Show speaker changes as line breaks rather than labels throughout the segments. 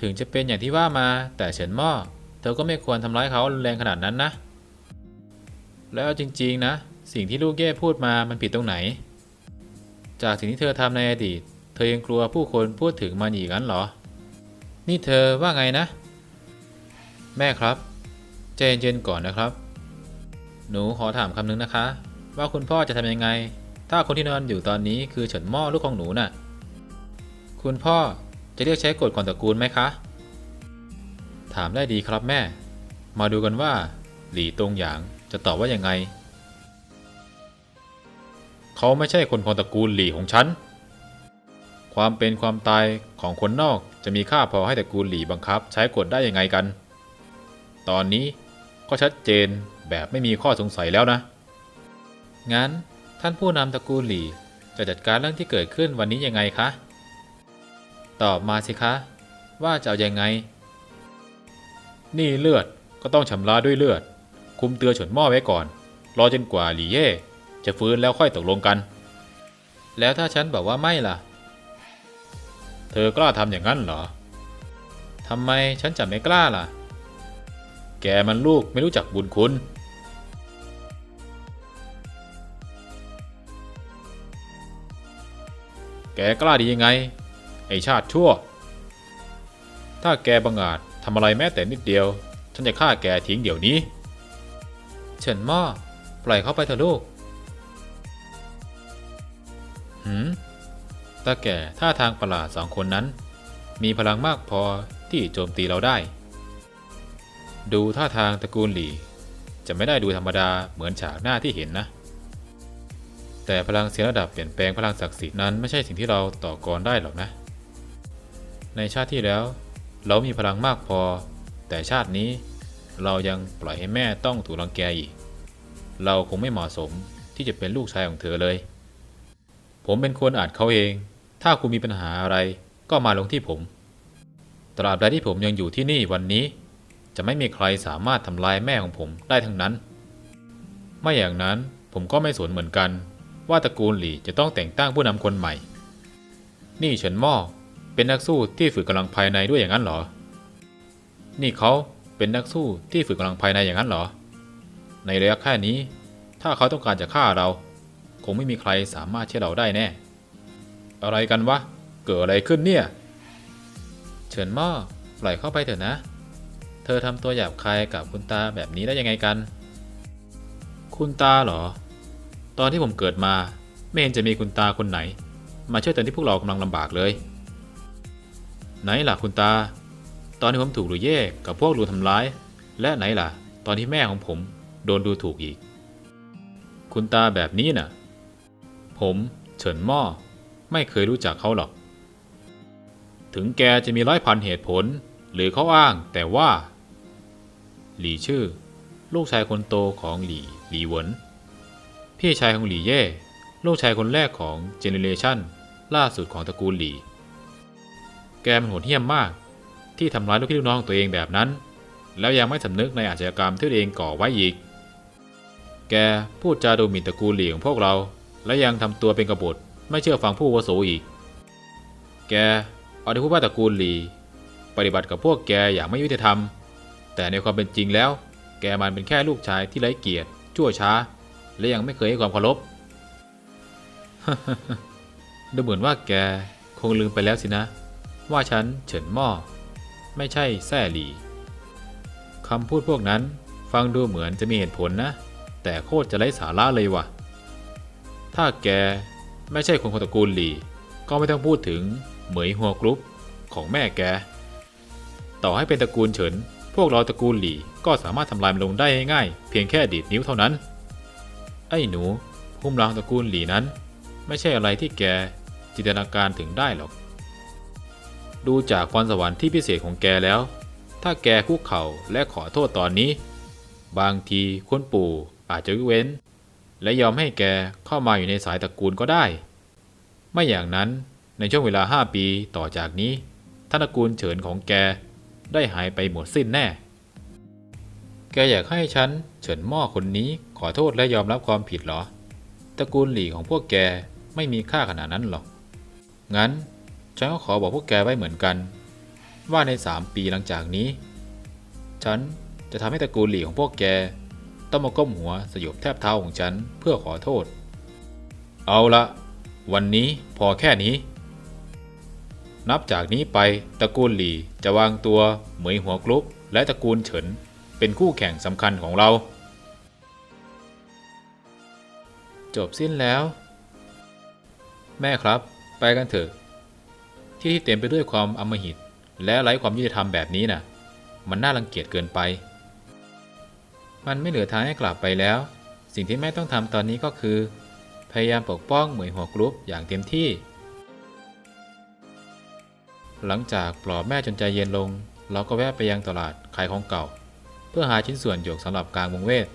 ถึงจะเป็นอย่างที่ว่ามาแต่เฉินหม้อเธอก็ไม่ควรทำร้ายเขารุนแรงขนาดนั้นนะ แล้วจริงๆนะ สิ่งที่ลูกเย่พูดมามันผิดตรงไหน จากสิ่งที่เธอทำในอดีต เธอยังกลัวผู้คนพูดถึงมันอีกงั้นเหรอ นี่เธอว่าไงนะ แม่ครับใจเย็นๆก่อนนะครับ หนูขอถามคำนึงนะคะ ว่าคุณพ่อจะทำยังไง ถ้าคนที่นอนอยู่ตอนนี้คือเฉินหม้อลูกของหนูน่ะ คุณพ่อ จะเรียกใช้กฎก่อนตระกูลไหมคะ ถามได้ดีครับแม่ มาดูกันว่า หลี่ตงหยางจะตอบว่ายังไง เขาไม่ใช่คนของตระกูลหลี่ของฉัน ความเป็นความตายของคนนอกจะมีค่าพอให้ตระกูลหลี่บังคับ ใช้กฎได้ยังไงกัน ตอนนี้ก็ชัดเจนแบบไม่มีข้อสงสัยแล้วนะ งั้นท่านผู้นำตระกูลหลี่จะจัดการเรื่องที่เกิดขึ้นวันนี้ยังไงคะ ตอบมาสิคะ ว่าจะเอาอยังไง นี่เลือดก็ต้องชำระด้วยเลือด คุมเตือฉนหม้อไว้ก่อน รอจนกว่าหลี่เย่จะฟื้นแล้วค่อยตกลงกัน แล้วถ้าฉันบอกว่าไม่ล่ะ เธอกล้าทำอย่างนั้นเหรอทำไมฉันจะไม่กล้าล่ะ แกมันลูกไม่รู้จักบุญคุณแกกล้าดียังไง ไอชาติชั่ว ถ้าแกบังอาจทำอะไรแม้แต่นิดเดียว ฉันจะฆ่าแกทิ้งเดี๋ยวนี้ เฉินม้อปล่อยเขาไปเถอะลูกหืมตาแก่ท่าทางประหลาดสองคนนั้น มีพลังมากพอที่โจมตีเราได้ ดูท่าทางตระกูลหลี่จะไม่ได้ดูธรรมดาเหมือนฉากหน้าที่เห็นนะ แต่พลังเสียระดับเปลี่ยนแปลงพลังศักดิ์สิทธิ์นั้นไม่ใช่สิ่งที่เราต่อกรได้หรอกนะ ในชาติที่แล้ว เรามีพลังมากพอ แต่ชาตินี้ เรายังปล่อยให้แม่ต้องถูกรังแกอีก เราคงไม่เหมาะสมที่จะเป็นลูกชายของเธอเลย ผมเป็นคนอาจเขาเอง ถ้าคุณมีปัญหาอะไรก็มาลงที่ผม ตราบใดที่ผมยังอยู่ที่นี่วันนี้ จะไม่มีใครสามารถทำลายแม่ของผมได้ทั้งนั้น ไม่อย่างนั้นผมก็ไม่สนเหมือนกัน ว่าตระกูลหลี่จะต้องแต่งตั้งผู้นำคนใหม่ นี่เฉินหม้อ เป็นนักสู้ที่ฝึกกำลังภายในด้วยอย่างนั้นเหรอ นี่เขาเป็นนักสู้ที่ฝึกกำลังภายในอย่างนั้นเหรอ ในระยะแค่นี้ ถ้าเขาต้องการจะฆ่าเรา คงไม่มีใครสามารถเชื่อเราได้แน่ อะไรกันวะ เกิดอะไรขึ้นเนี่ย เฉินหม้อปล่อยเข้าไปเถอะนะ เธอทำตัวหยาบคายกับคุณตาแบบนี้ได้ยังไงกัน คุณตาเหรอ ตอนที่ผมเกิดมา ไม่เห็นจะมีคุณตาคนไหน มาช่วยตอนที่พวกเรากำลังลำบากเลย ไหนล่ะคุณตา ตอนที่ผมถูกหรือเย่กับพวกรูทำร้าย และไหนล่ะ ตอนที่แม่ของผมโดนดูถูกอีก คุณตาแบบนี้น่ะ ผมเฉินหม้อไม่เคยรู้จักเขาหรอก ถึงแกจะมีร้อยพันเหตุผล หรือเขาอ้างแต่ว่า หลี่ชื่อ ลูกชายคนโตของหลี่หลี่เหวินพี่ชายของหลี่เย่ลูกชายคนแรกของเจเนเรชันล่าสุดของตระกูลหลี่ แกมันโหดเหี้ยมมาก ที่ทำร้ายลูกพี่ลูกน้องตัวเองแบบนั้น แล้วยังไม่สำนึกในอาชญากรรมที่ตัวเองก่อไว้อีก แกพูดจาดูหมิ่นตระกูลหลี่ของพวกเรา และยังทำตัวเป็นกบฏไม่เชื่อฟังผู้วุโสอีก แกเอาที่พูดว่าตระกูลหลีปฏิบัติกับพวกแกอย่างไม่ยุติธรรม แต่ในความเป็นจริงแล้ว แกมันเป็นแค่ลูกชายที่ไร้เกียรติ ชั่วช้า และยังไม่เคยให้ความเคารพดูเหมือนว่าแกคงลืมไปแล้วสินะ ว่าฉันเฉินหม้อไม่ใช่แซ่หลีคำพูดพวกนั้นฟังดูเหมือนจะมีเหตุผลนะ แต่โคตรจะไร้สาระเลยว่ะ ถ้าแกไม่ใช่คนของตระกูลหลี ก็ไม่ต้องพูดถึงเหมยหัวกรุ๊ปของแม่แก ต่อให้เป็นตระกูลเฉิน พวกเราตระกูลหลีก็สามารถทำลายมันลงได้ง่ายเพียงแค่ดีดนิ้วเท่านั้น ไอ้หนู ภูมิหลังตระกูลหลีนั้น ไม่ใช่อะไรที่แกจินตนาการถึงได้หรอก ดูจากพรสวรรค์ที่พิเศษของแกแล้ว ถ้าแกคุกเข่าและขอโทษตอนนี้ บางทีคุณปู่อาจจะเว้น และยอมให้แกเข้ามาอยู่ในสายตระกูลก็ได้ ไม่อย่างนั้นในช่วงเวลาห้าปีต่อจากนี้ท่านตระกูลเฉินของแกได้หายไปหมดสิ้นแน่ แกอยากให้ฉันเฉินหม้อคนนี้ขอโทษและยอมรับความผิดเหรอ ตระกูลหลี่ของพวกแกไม่มีค่าขนาดนั้นหรอก งั้น ฉันก็ขอบอกพวกแกไว้เหมือนกัน ว่าในสามปีหลังจากนี้ ฉันจะทำให้ตระกูลหลี่ของพวกแก ต้องมาก้มหัวสยบแทบเท้าของฉันเพื่อขอโทษ เอาละ วันนี้พอแค่นี้ นับจากนี้ไปตระกูลหลี่จะวางตัวเหมยหัวกรุ๊ปและตระกูลเฉินเป็นคู่แข่งสำคัญของเรา จบสิ้นแล้ว แม่ครับ ไปกันเถอะ ที่ที่เต็มไปด้วยความอำมหิต และไร้ความยุติธรรมแบบนี้น่ะ มันน่ารังเกียจเกินไป มันไม่เหลือทางให้กลับไปแล้ว สิ่งที่แม่ต้องทำตอนนี้ก็คือ พยายามปกป้องเหมยหัวกรุ๊ปอย่างเต็มที่ หลังจากปลอบแม่จนใจเย็นลง เราก็แวะไปยังตลาดขายของเก่า เพื่อหาชิ้นส่วนหยกสำหรับกลางวงเวท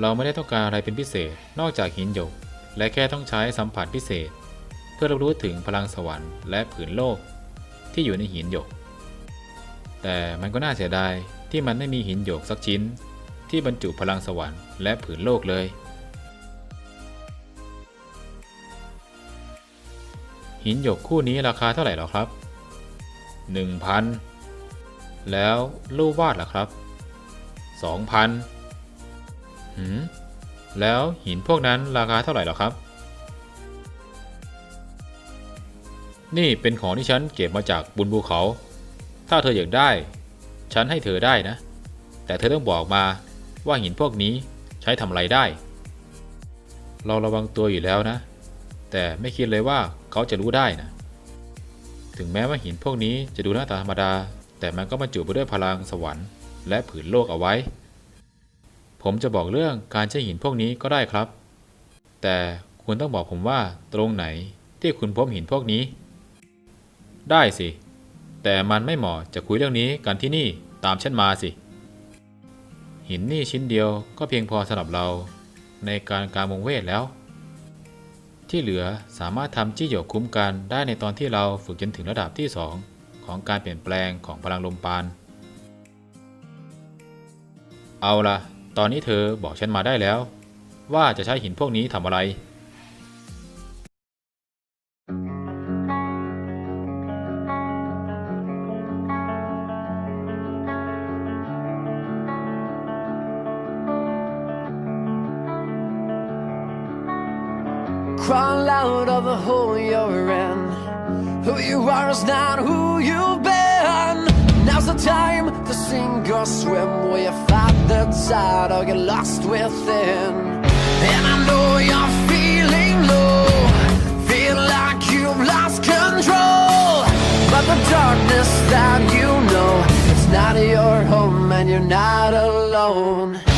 เราไม่ได้ต้องการอะไรเป็นพิเศษ นอกจากหินหยก และแค่ต้องใช้สัมผัสพิเศษ พื่อรับรู้ถึงพลังสวรรค์และผืนโลกที่อยู่ในหินหยก แต่มันก็น่าเสียดายที่มันไม่มีหินหยกสักชิ้น ที่บรรจุพลังสวรรค์และผืนโลกเลย หินหยกคู่นี้ราคาเท่าไหร่หรอครับ 1,000 แล้วรูปวาดล่ะครับ 2,000หืมแล้วหินพวกนั้นราคาเท่าไหร่หรอครับ นี่เป็นของที่ฉันเก็บมาจากบุญภูเขา ถ้าเธออยากได้ ฉันให้เธอได้นะ แต่เธอต้องบอกมาว่าหินพวกนี้ใช้ทำอะไรได้ เราระวังตัวอยู่แล้วนะ แต่ไม่คิดเลยว่าเขาจะรู้ได้นะ ถึงแม้ว่าหินพวกนี้จะดูหน้าตาธรรมดา แต่มันก็บรรจุไปด้วยพลังสวรรค์และผืนโลกเอาไว้ ผมจะบอกเรื่องการใช้หินพวกนี้ก็ได้ครับ แต่คุณต้องบอกผมว่าตรงไหนที่คุณพบหินพวกนี้ ได้สิ แต่มันไม่เหมาะจะคุยเรื่องนี้กันที่นี่ตามฉันมาสิ หินนี่ชิ้นเดียวก็เพียงพอสำหรับเราในการการวงเวทแล้ว ที่เหลือสามารถทำจี้หยกคุ้มกันได้ในตอนที่เราฝึกจนถึงระดับที่ 2 ของการเปลี่ยนแปลงของพลังลมปาน เอาละตอนนี้เธอบอกฉันมาได้แล้ว ว่าจะใช้หินพวกนี้ทำอะไร
Crawl out of the hole you're in. Who you are is not who you've been. Now's the time to sink or swim. Will you fight the tide or get lost within? And I know you're feeling low. Feel like you've lost control. But the darkness that you know, it's not your home and you're not alone.